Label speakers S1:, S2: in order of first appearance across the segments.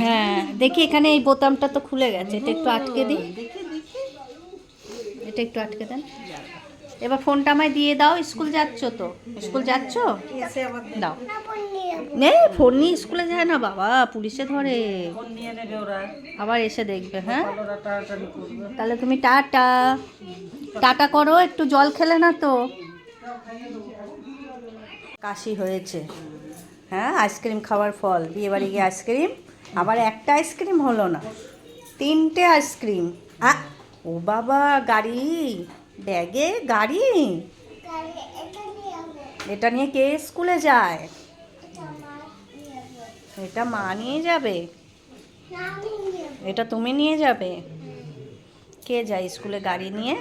S1: হ্যাঁ দেখি এখানে এই বোতামটা তো খুলে গেছে, এটা একটু আটকে দিই। এটা একটু আটকে দেন। এবার ফোনটা আমায় দিয়ে দাও, স্কুল যাচ্ছ তো? স্কুল যাচ্ছ? দাও। নে, ফোন নিয়ে স্কুলে যায় না বাবা, পুলিশে ধরে। আবার এসে দেখবে হ্যাঁ? তাহলে তুমি টাটা। টাটা করো, একটু জল খেলে না তো। কাশি হয়েছে। হ্যাঁ আইসক্রিম খাওয়ার ফল বিয়ে বাড়ি গিয়ে আইসক্রিম। আবার একটা আইসক্রিম হলো না, তিনটে আইসক্রিম। ও বাবা, গাড়ি, ব্যাগে গাড়ি? এটা নিয়ে কে স্কুলে যায়? এটা মা নিয়ে যাবে? এটা তুমি নিয়ে যাবে? কে যায় স্কুলে গাড়ি নিয়ে?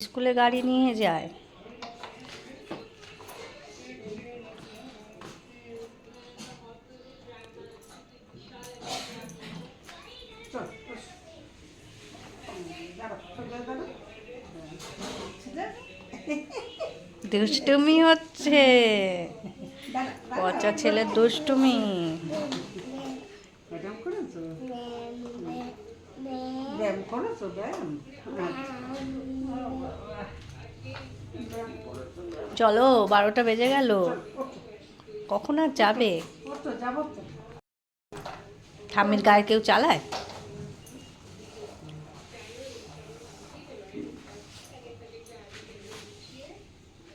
S1: স্কুলে গাড়ি নিয়ে যায়। দুষ্টুমি হচ্ছে। পচা ছেলের দুষ্টুমি। চলো বারোটা বেজে গেল। কখন আর যাবে? ঠাম্মির গায়ে কেউ চালায়?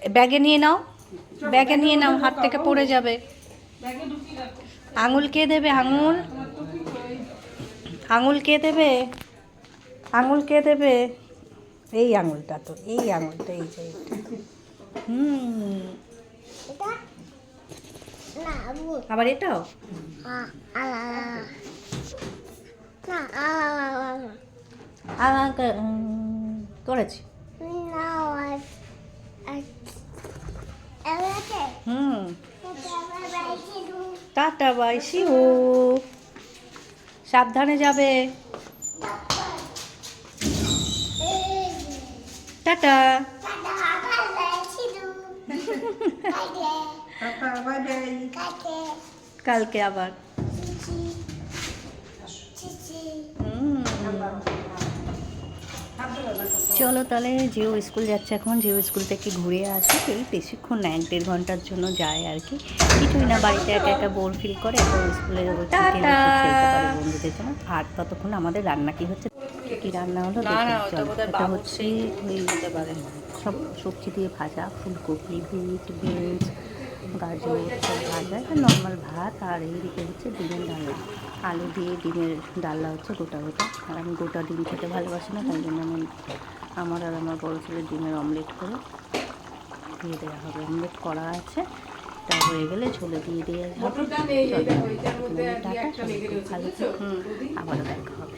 S1: ব্যাগে নিয়ে নাও ব্যাগে নিয়ে নাও হাত থেকে পড়ে যাবে
S2: ব্যাগে ঢুকিয়ে রাখো
S1: আঙুল কে দেবে আঙুল আঙুল কে দেবে আঙুল কে দেবে এই আঙুলটা তো এই আঙুলটা এই যে এইটা। হুম আবার এটাও করেছি হুম টাটা বাই শিউ সাবধানে যাবে। টাটা কালকে আবার। চলো তাহলে জিও স্কুল যাচ্ছে এখন। জিও স্কুল থেকে ঘুরে আসি। এই বেশিক্ষণ না এক দেড় ঘণ্টার জন্য যায় আর কি। কিছুই না বাড়িতে একা একা বোর ফিল করে এখন স্কুলে বন্ধুদের জন্য। আর ততক্ষণ আমাদের রান্না কি হচ্ছে? কি রান্না হলো। এটা হচ্ছে সব সবজি দিয়ে ভাজা ফুলকপি বিট বিনস গাজর সব ভাজা। নর্মাল ভাত। আর এইদিকে হচ্ছে ডিমের ডালনা। আলু দিয়ে ডিমের ডালনা হচ্ছে গোটা গোটা। আর আমি গোটা ডিম খেতে ভালোবাসি না তাই জন্য আমি আমার আর আমার বড় ছেলে ডিমের অমলেট করে দিয়ে দেওয়া হবে। অমলেট করা আছে। তা হয়ে গেলে ঝোলে দিয়ে দেওয়া হবে। টাটা ভালো আবারও দেখা হবে।